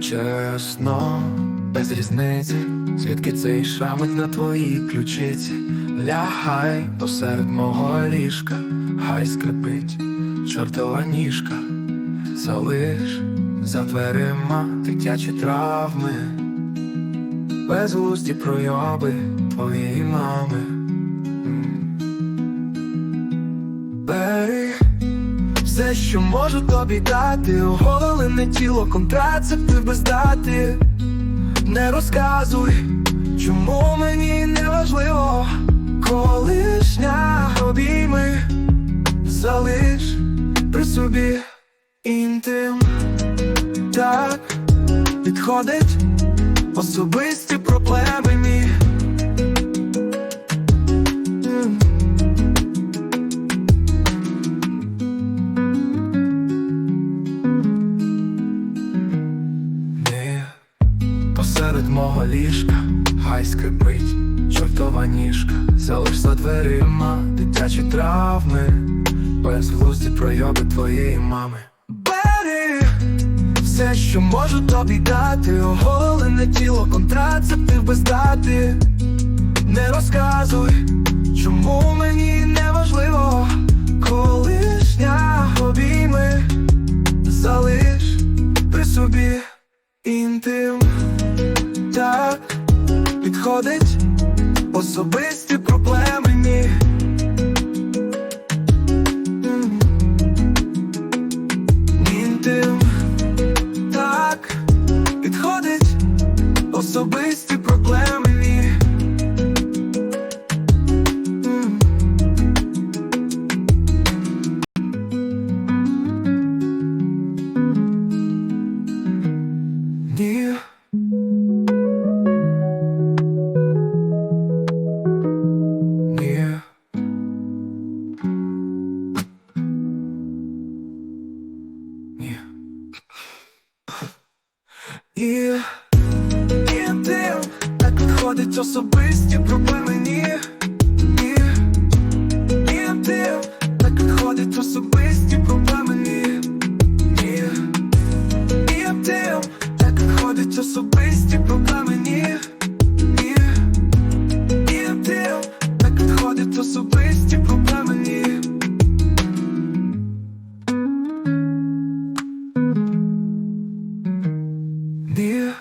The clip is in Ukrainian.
Чесно, без різниці, звідки цей шрамик на твоїй ключиці. Лягай посеред мого ліжка, хай скрипить чортова ніжка, залиш за дверима дитячі травми, безглузді пройоби твоєї мами. Все, що можу тобі дати, оголене тіло, контрацептив без дати. Не розказуй, чому мені не важливо, колишня обійми залиш при собі інтим. Так підходить особисті проблеми мій. Мого ліжка, хай скрипить чортова ніжка, залиш за дверима дитячі травми, безглузді пройоби твоєї мами. Бери все, що можу тобі дати, оголене тіло, контрацептив без дати. Не розказуй, чому мені не важливо, колишня обійми залиш при собі інтим. Підходить особисті проблеми ні. Інтим. Так підходить особисті проблеми ні І тим так підходить особисті проблеми, ні, ні. І тим так підходить особисті проблеми, ні, ні. І тим так підходить особисті проблеми. near